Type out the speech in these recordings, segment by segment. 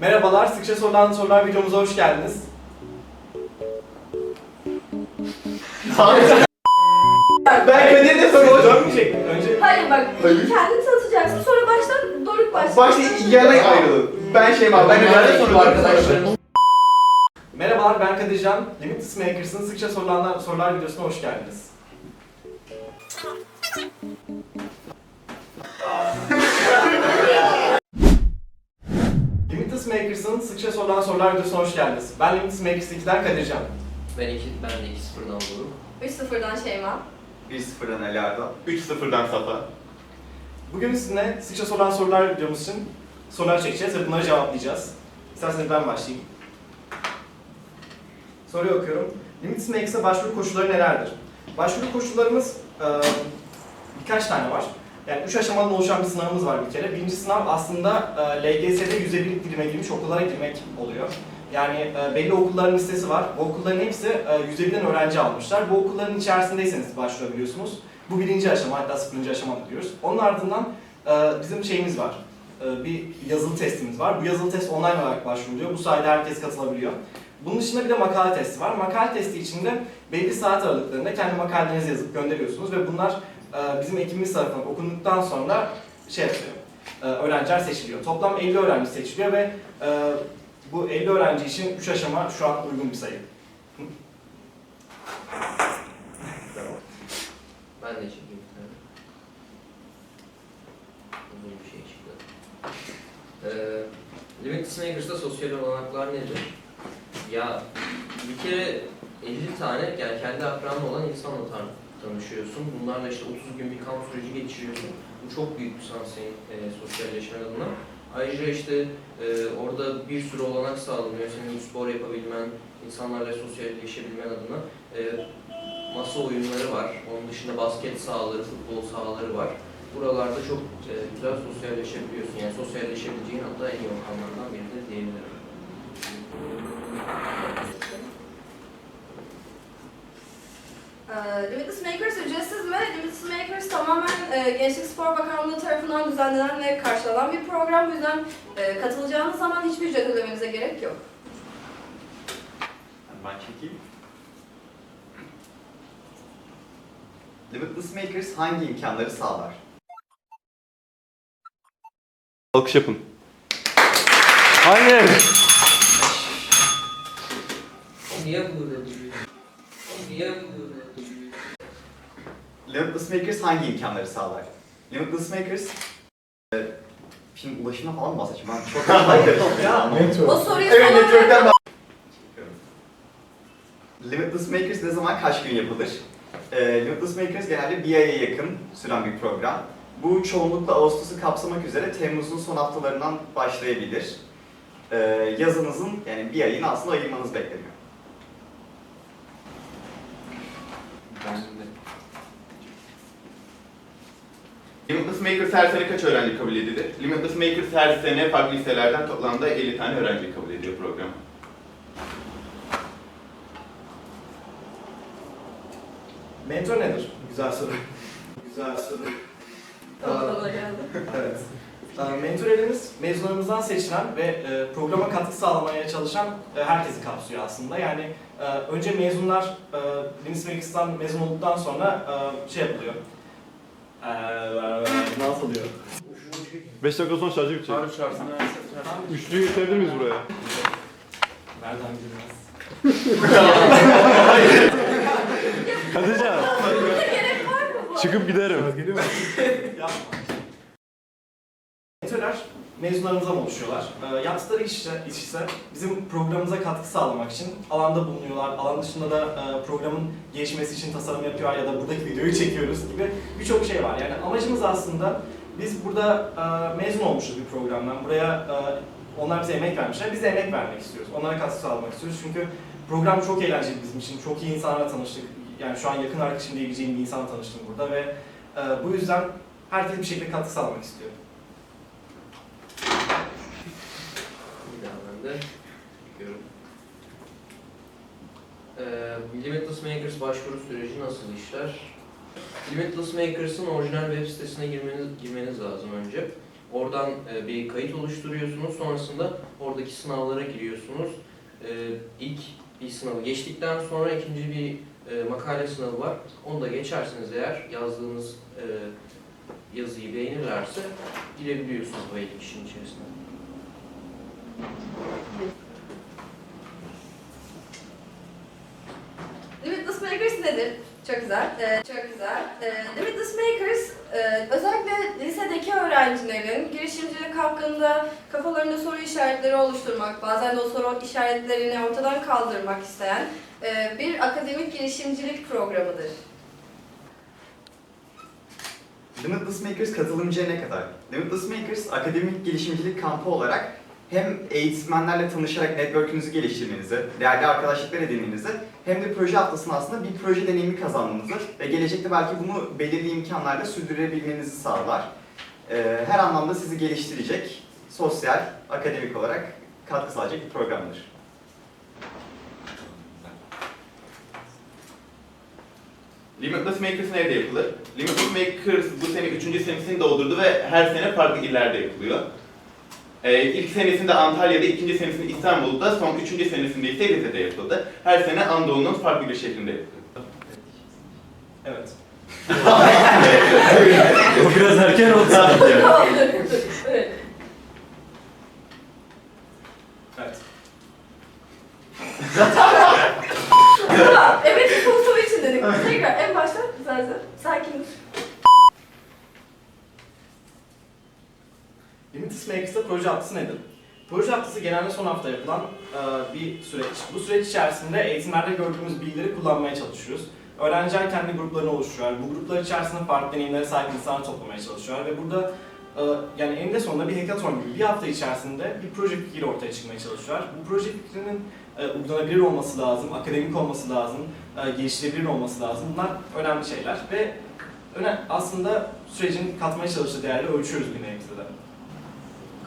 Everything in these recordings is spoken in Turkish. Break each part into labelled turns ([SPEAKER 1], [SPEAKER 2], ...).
[SPEAKER 1] Merhabalar, sıkça sorulan sorular videomuza hoş geldiniz.
[SPEAKER 2] Ben Kadir'le soru
[SPEAKER 1] Dönmeyecek? Önce
[SPEAKER 3] Hayır bak
[SPEAKER 2] Hayır.
[SPEAKER 3] kendini tanıtacaksın sonra baştan Doruk başlayacak.
[SPEAKER 2] Başta yana ayrılın. Ben şey var. Ben ileride sonra
[SPEAKER 4] arkadaşlarım.
[SPEAKER 1] Merhabalar, ben Kadircan. Limitless Makers'ın sıkça sorulan sorular videosuna hoş geldiniz. Makers'ın sıkça sorulan sorular videosuna hoş geldiniz. Ben Limitless Makers 2'den Kadircan.
[SPEAKER 4] Ben iki, ben de 2-0'dan buldum.
[SPEAKER 3] 3-0'dan Şeyma.
[SPEAKER 2] 1-0'dan Ali Arda.
[SPEAKER 5] 3-0'dan Safa.
[SPEAKER 1] Bugün sizinle sıkça sorulan sorular videomuz için sorular çekeceğiz ve bunları cevaplayacağız. İsterseniz ben başlayayım. Soruyu okuyorum. Limitless Makers'a başvuru koşulları nelerdir? Başvuru koşullarımız e, birkaç tane var. Yani üç aşamadan oluşan bir sınavımız var bir kere. Birinci sınav aslında e, LGS'de yüzde bir dilime girmiş okullara girmek oluyor. Yani e, belli okulların listesi var. Bu okulların hepsi e, yüzde birden öğrenci almışlar. Bu okulların içerisindeyseniz başvurabiliyorsunuz. Bu birinci aşama, hatta sıfırıncı aşama diyoruz. Onun ardından e, bizim şeyimiz var. E, bir yazılı testimiz var. Bu yazılı test online olarak başvuruluyor. Bu sayede herkes katılabiliyor. Bunun dışında bir de makale testi var. Makale testi içinde belli saat aralıklarında kendi makalenizi yazıp gönderiyorsunuz ve bunlar e, bizim ekibimiz tarafından okunduktan sonra şey yapıyor. e, öğrenciler seçiliyor. Toplam 50 öğrenci seçiliyor ve e, bu 50 öğrenci için 3 aşama şu an uygun bir sayı.
[SPEAKER 4] Ben de çekeyim bir tane. Uzun şey. Ee, Limitless Makers'ta sosyal olanaklar nedir? Ya bir kere 50 tane yani kendi akranı olan insanla tan- tanışıyorsun. Bunlarla işte 30 gün bir kamp süreci geçiriyorsun. Bu çok büyük bir şans senin e, sosyalleşmen adına. Ayrıca işte e, orada bir sürü olanak sağlanıyor. Senin spor yapabilmen, insanlarla sosyalleşebilmen adına. E, masa oyunları var. Onun dışında basket sahaları, futbol sahaları var. Buralarda çok e, güzel sosyalleşebiliyorsun. Yani sosyalleşebileceğin hatta en iyi ortamlardan biridir diyebilirim.
[SPEAKER 3] Limitless Makers ücretsiz mi? Limitless Makers tamamen e, Gençlik Spor Bakanlığı tarafından düzenlenen ve karşılanan bir program. Bu yüzden e, katılacağınız zaman hiçbir ücret ödemenize gerek yok.
[SPEAKER 5] Ben çekeyim.
[SPEAKER 2] Limitless Makers hangi imkanları sağlar?
[SPEAKER 5] Alkış yapın. Hayır.
[SPEAKER 4] Niye burada duruyor? Niye burada duruyor?
[SPEAKER 2] Limitless Makers hangi imkanları sağlar? Limitless Makers e, Şimdi ulaşımdan falan mı bahsedeceğim? Ben çok
[SPEAKER 1] Ya,
[SPEAKER 3] O soruyu
[SPEAKER 2] Evet,
[SPEAKER 3] olarak-
[SPEAKER 2] network'ten bahsediyorum. Limitless Makers ne zaman kaç gün yapılır? E, Limitless Makers genelde bir aya yakın süren bir program. Bu çoğunlukla Ağustos'u kapsamak üzere Temmuz'un son haftalarından başlayabilir. E, yazınızın yani bir ayını aslında ayırmanız bekleniyor.
[SPEAKER 5] Limitless Makers her sene kaç öğrenci kabul edilir? Limitless Makers her sene farklı liselerden toplamda 50 tane öğrenci kabul ediyor programa.
[SPEAKER 1] Mentor nedir? Güzel soru. Güzel soru.
[SPEAKER 3] Geldi.
[SPEAKER 1] Evet. Ee, Mentorelimiz mezunlarımızdan seçilen ve e, programa katkı sağlamaya çalışan e, herkesi kapsıyor aslında. Yani e, önce mezunlar e, Linus Vegas'tan mezun olduktan sonra e, şey yapılıyor. Eee ne yapılıyor?
[SPEAKER 5] 5 dakika sonra şarjı bitecek.
[SPEAKER 1] Tamam.
[SPEAKER 5] Üçlüyü getirebilir miyiz buraya?
[SPEAKER 1] Nereden bilmez?
[SPEAKER 5] Kadıcan.
[SPEAKER 3] Gerek var mı bu?
[SPEAKER 5] Çıkıp giderim.
[SPEAKER 1] Yapma. Mezunlarımızdan oluşuyorlar. Ee, yaptıkları iş ise, iş ise bizim programımıza katkı sağlamak için alanda bulunuyorlar. Alan dışında da e, programın gelişmesi için tasarım yapıyor ya da buradaki videoyu çekiyoruz gibi birçok şey var. Yani amacımız aslında biz burada e, mezun olmuşuz bir programdan. Buraya e, onlar bize emek vermişler. Biz de emek vermek istiyoruz. Onlara katkı sağlamak istiyoruz. Çünkü program çok eğlenceli bizim için. Çok iyi insanlarla tanıştık. Yani şu an yakın arkadaşım diyebileceğim bir insanla tanıştım burada ve bu yüzden herkes bir şekilde katkı sağlamak istiyor.
[SPEAKER 4] Bir daha ben de çekiyorum. Ee, Limitless Makers başvuru süreci nasıl işler? Limitless Makers'ın orijinal web sitesine girmeniz, girmeniz lazım önce. Oradan e, bir kayıt oluşturuyorsunuz. Sonrasında oradaki sınavlara giriyorsunuz. E, ilk bir sınavı geçtikten sonra ikinci bir e, makale sınavı var. Onu da geçerseniz eğer yazdığınız e, yazıyı beğenirlerse girebiliyorsunuz bu 50 kişinin içerisine.
[SPEAKER 3] Limitless Makers nedir? Çok güzel. Ee, çok güzel. Ee, Limitless Makers e, özellikle lisedeki öğrencilerin girişimcilik hakkında kafalarında soru işaretleri oluşturmak, bazen de o soru işaretlerini ortadan kaldırmak isteyen e, bir akademik girişimcilik programıdır.
[SPEAKER 2] Limitless Makers katılımcıya ne kadar? Limitless Makers akademik girişimcilik kampı olarak hem eğitmenlerle tanışarak network'ünüzü geliştirmenizi, değerli arkadaşlıklar edinmenizi hem de proje haftasında aslında bir proje deneyimi kazanmanızı ve gelecekte belki bunu belirli imkanlarla sürdürebilmenizi sağlar. Ee, her anlamda sizi geliştirecek, sosyal, akademik olarak katkı sağlayacak bir programdır.
[SPEAKER 5] Limitless Makers nerede yapılır? Limitless Makers bu sene 3. senesini doldurdu ve her sene farklı illerde yapılıyor. Ee, ilk senesinde Antalya'da, ikinci senesinde İstanbul'da, son üçüncü senesinde ise Rize'de yapıldı. Her sene Anadolu'nun farklı bir şehrinde yapılıyor.
[SPEAKER 1] Evet.
[SPEAKER 6] O biraz erken oldu.
[SPEAKER 3] evet.
[SPEAKER 1] Evet. Makers'ta proje haftası nedir? Proje haftası genelde son hafta yapılan e, bir süreç. Bu süreç içerisinde eğitimlerde gördüğümüz bilgileri kullanmaya çalışıyoruz. Öğrenciler kendi gruplarını oluşturuyor. Bu gruplar içerisinde farklı deneyimlere sahip insanlar toplamaya çalışıyor ve burada e, yani eninde sonunda bir hackathon gibi bir hafta içerisinde bir proje fikri ortaya çıkmaya çalışıyorlar. Bu proje fikrinin e, uygulanabilir olması lazım, akademik olması lazım, e, geliştirebilir olması lazım. Bunlar önemli şeyler ve öne, aslında sürecin katmaya çalıştığı değerle ölçüyoruz bir nebze de.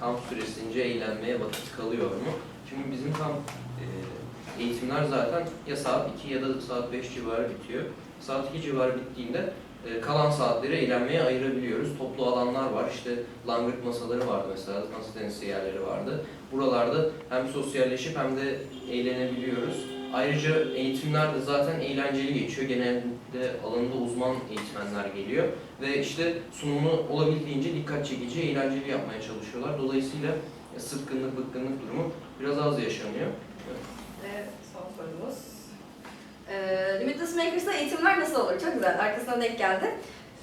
[SPEAKER 4] Kamp süresince eğlenmeye vakit kalıyor mu? Şimdi bizim kamp e, eğitimler zaten ya saat 2 ya da saat 5 civarı bitiyor. Saat 2 civarı bittiğinde e, kalan saatleri eğlenmeye ayırabiliyoruz. Toplu alanlar var. İşte langırt masaları vardı mesela, masa tenisi yerleri vardı. Buralarda hem sosyalleşip hem de eğlenebiliyoruz. Ayrıca eğitimler de zaten eğlenceli geçiyor. Genelde alanında uzman eğitmenler geliyor ve işte sunumunu olabildiğince dikkat çekici, eğlenceli yapmaya çalışıyorlar. Dolayısıyla e, sıkkınlık, bıkkınlık durumu biraz az yaşanıyor.
[SPEAKER 3] Son sorumuz. Ee, Limitless Makers'ta eğitimler nasıl olur? Çok güzel, arkasına denk geldi.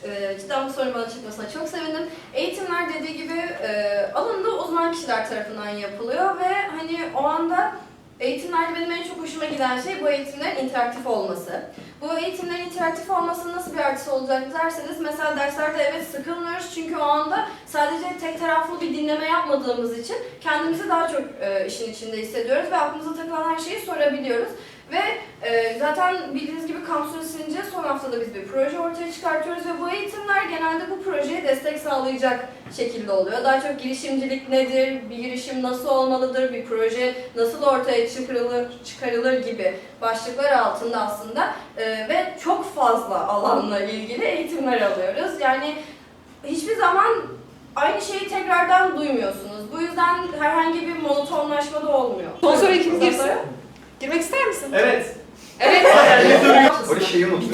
[SPEAKER 3] Ee, cidden bu sorunun bana çıkmasına çok sevindim. Eğitimler dediği gibi e, alanında uzman kişiler tarafından yapılıyor ve hani o anda eğitimlerde benim en çok hoşuma giden şey bu eğitimlerin interaktif olması. Bu eğitimlerin interaktif olmasının nasıl bir artısı olacak derseniz mesela derslerde evet sıkılmıyoruz çünkü o anda sadece tek taraflı bir dinleme yapmadığımız için kendimizi daha çok e, işin içinde hissediyoruz ve aklımıza takılan her şeyi sorabiliyoruz. Ve e, zaten bildiğiniz gibi kamp süresince son haftada biz bir proje ortaya çıkartıyoruz ve bu eğitimler genelde bu projeye destek sağlayacak şekilde oluyor. Daha çok girişimcilik nedir, bir girişim nasıl olmalıdır, bir proje nasıl ortaya çıkarılır, çıkarılır gibi başlıklar altında aslında e, ve çok fazla alanla ilgili eğitimler alıyoruz. Yani hiçbir zaman aynı şeyi tekrardan duymuyorsunuz. Bu yüzden herhangi bir monotonlaşma da olmuyor.
[SPEAKER 7] Kim girsin?
[SPEAKER 3] Zafer?
[SPEAKER 7] Girmek ister misin?
[SPEAKER 1] Evet.
[SPEAKER 7] Evet.
[SPEAKER 2] Orada şeyi unuttuk.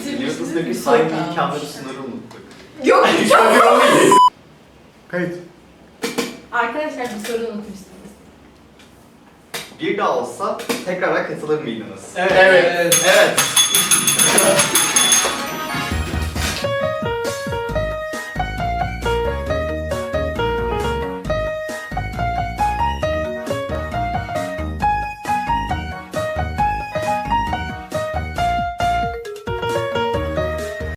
[SPEAKER 2] Makers hangi imkanları sunarı unuttuk.
[SPEAKER 3] Yok
[SPEAKER 6] Kayıt.
[SPEAKER 3] Arkadaşlar bir soru unutmuşsunuz.
[SPEAKER 2] Bir daha olsa tekrara katılır mıydınız?
[SPEAKER 1] Evet.
[SPEAKER 5] Evet.
[SPEAKER 2] Evet.